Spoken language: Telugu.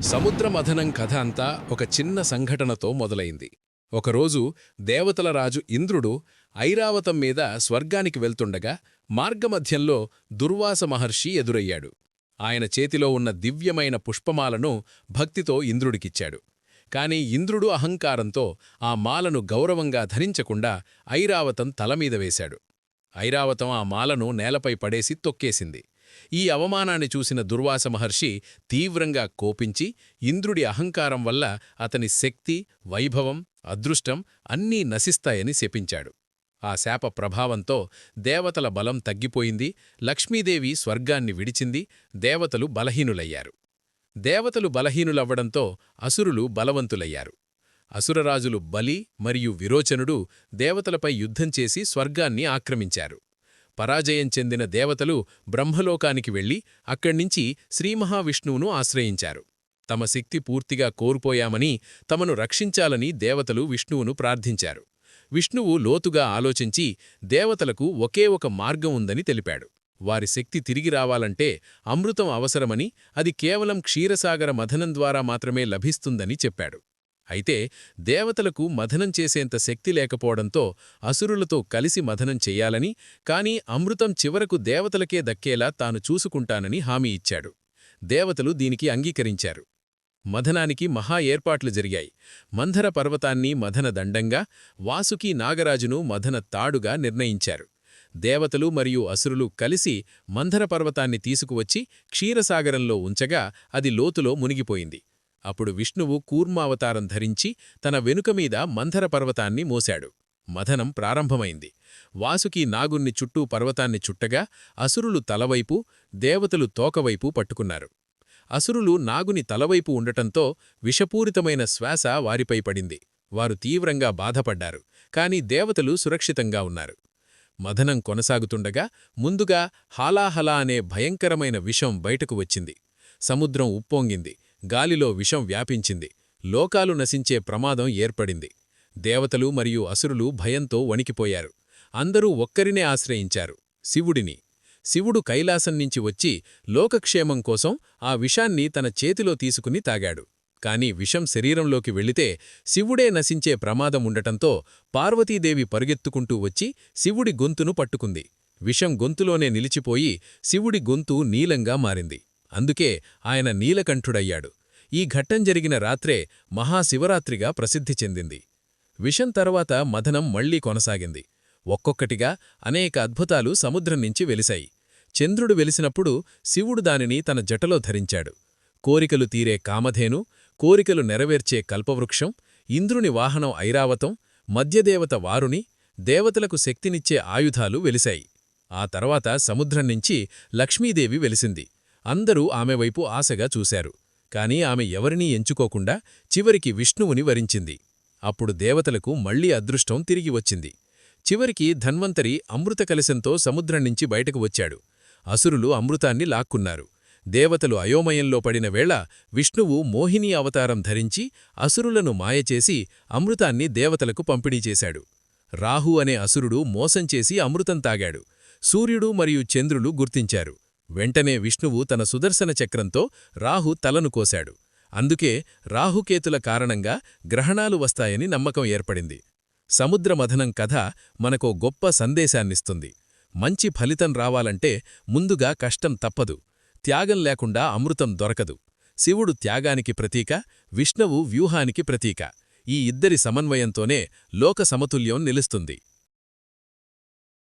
సముద్రమథనం కథ అంతా ఒక చిన్న సంఘటనతో మొదలైంది. ఒకరోజు దేవతల రాజు ఇంద్రుడు ఐరావతం మీద స్వర్గానికి వెళ్తుండగా మార్గమధ్యంలో దుర్వాస మహర్షి ఎదురయ్యాడు. ఆయన చేతిలో ఉన్న దివ్యమైన పుష్పమాలను భక్తితో ఇంద్రుడికిచ్చాడు. కాని ఇంద్రుడు అహంకారంతో ఆ మాలను గౌరవంగా ధరించకుండా ఐరావతం తలమీద వేశాడు. ఐరావతం ఆ మాలను నేలపై పడేసి తొక్కేసింది. ఈ అవమానాన్ని చూసిన దుర్వాస మహర్షి తీవ్రంగా కోపించి ఇంద్రుడి అహంకారం వల్ల అతని శక్తి వైభవం అదృష్టం అన్నీ నశిస్తాయని శపించాడు. ఆ శాప ప్రభావంతో దేవతల బలం తగ్గిపోయింది లక్ష్మీదేవి స్వర్గాన్ని విడిచింది దేవతలు బలహీనులయ్యారు. దేవతలు బలహీనులవ్వడంతో అసురులు బలవంతులయ్యారు. అసురరాజులు బలి మరియు విరోచనుడు దేవతలపై యుద్ధం చేసి స్వర్గాన్ని ఆక్రమించారు. పరాజయం చెందిన దేవతలు బ్రహ్మలోకానికి వెళ్ళి అక్కడ్నించి శ్రీమహావిష్ణువును ఆశ్రయించారు. తమ శక్తి పూర్తిగా కోల్పోయామని తమను రక్షించాలని దేవతలు విష్ణువును ప్రార్థించారు. విష్ణువు లోతుగా ఆలోచించి దేవతలకు ఒకే ఒక మార్గం ఉందని తెలిపాడు. వారి శక్తి తిరిగి రావాలంటే అమృతం అవసరమని అది కేవలం క్షీరసాగర మథనం ద్వారా మాత్రమే లభిస్తుందని చెప్పాడు. అయితే దేవతలకు మథనం చేసేంత శక్తి లేకపోవడంతో అసురులతో కలిసి మథనం చెయ్యాలని కాని అమృతం చివరకు దేవతలకే దక్కేలా తాను చూసుకుంటానని హామీ ఇచ్చాడు. దేవతలు దీనికి అంగీకరించారు. మథనానికి మహా ఏర్పాట్లు జరిగాయి. మంధర పర్వతాన్ని మథన దండంగా వాసుకి నాగరాజును మథన తాడుగా నిర్ణయించారు. దేవతలు మరియు అసురులు కలిసి మంధర పర్వతాన్ని తీసుకువచ్చి క్షీరసాగరంలో ఉంచగా అది లోతులో మునిగిపోయింది. అప్పుడు విష్ణువు కూర్మావతారం ధరించి తన వెనుకమీద మంథర పర్వతాన్ని మోశాడు. మథనం ప్రారంభమైంది. వాసుకి నాగుణ్ణి చుట్టూ పర్వతాన్ని చుట్టగా అసురులు తలవైపు దేవతలు తోకవైపు పట్టుకున్నారు. అసురులు నాగుని తలవైపు ఉండటంతో విషపూరితమైన శ్వాస వారిపై పడింది. వారు తీవ్రంగా బాధపడ్డారు. కాని దేవతలు సురక్షితంగా ఉన్నారు. మథనం కొనసాగుతుండగా ముందుగా హాలాహలా అనే భయంకరమైన విషం బయటకు వచ్చింది. సముద్రం ఉప్పొంగింది. గాలిలో విషం వ్యాపించింది. లోకాలు నశించే ప్రమాదం ఏర్పడింది. దేవతలు మరియు అసురులు భయంతో వణికిపోయారు. అందరూ ఒక్కరినే ఆశ్రయించారు. శివుడిని. శివుడు కైలాసం నుంచి వచ్చి లోకక్షేమం కోసం ఆ విషాన్ని తన చేతిలో తీసుకుని తాగాడు. కాని విషం శరీరంలోకి వెళితే శివుడే నశించే ప్రమాదం ఉండటంతో పార్వతీదేవి పరుగెత్తుకుంటూ వచ్చి శివుడి గొంతును పట్టుకుంది. విషం గొంతులోనే నిలిచిపోయి శివుడి గొంతు నీలంగా మారింది. అందుకే ఆయన నీలకంఠుడయ్యాడు. ఈ ఘట్టం జరిగిన రాత్రే మహాశివరాత్రిగా ప్రసిద్ధి చెందింది. విషం తర్వాత మథనం మళ్ళీ కొనసాగింది. ఒక్కొక్కటిగా అనేక అద్భుతాలు సముద్రం నుంచి వెలిశాయి. చంద్రుడు వెలిసినప్పుడు శివుడు దానిని తన జటలో ధరించాడు. కోరికలు తీరే కామధేను కోరికలు నెరవేర్చే కల్పవృక్షం ఇంద్రుని వాహనం ఐరావతం మధ్యదేవత వారుని దేవతలకు శక్తినిచ్చే ఆయుధాలు వెలిశాయి. ఆ తర్వాత సముద్రం నుంచి లక్ష్మీదేవి వెలిసింది. అందరూ ఆమె వైపు ఆశగా చూశారు. కాని ఆమె ఎవరినీ ఎంచుకోకుండా చివరికి విష్ణువుని వరించింది. అప్పుడు దేవతలకు మళ్ళీ అదృష్టం తిరిగి వచ్చింది. చివరికి ధన్వంతరి అమృత కలశంతో సముద్రం నుంచి బయటకు వచ్చాడు. అసురులు అమృతాన్ని లాక్కున్నారు. దేవతలు అయోమయంలో పడిన వేళ విష్ణువు మోహిని అవతారం ధరించి అసురులను మాయచేసి అమృతాన్ని దేవతలకు పంపిణీ చేశాడు. రాహు అనే అసురుడు మోసంచేసి అమృతం తాగాడు. సూర్యుడు మరియు చంద్రులు గుర్తించారు. వెంటనే విష్ణువు తన సుదర్శన చక్రంతో రాహు తలను కోశాడు. అందుకే రాహుకేతుల కారణంగా గ్రహణాలు వస్తాయని నమ్మకం ఏర్పడింది. సముద్రమథనం కథ మనకో గొప్ప సందేశాన్నిస్తుంది. మంచి ఫలితం రావాలంటే ముందుగా కష్టం తప్పదు. త్యాగం లేకుండా అమృతం దొరకదు. శివుడు త్యాగానికి ప్రతీక విష్ణువు వ్యూహానికి ప్రతీక. ఈ ఇద్దరి సమన్వయంతోనే లోక సమతుల్యం నిలుస్తుంది.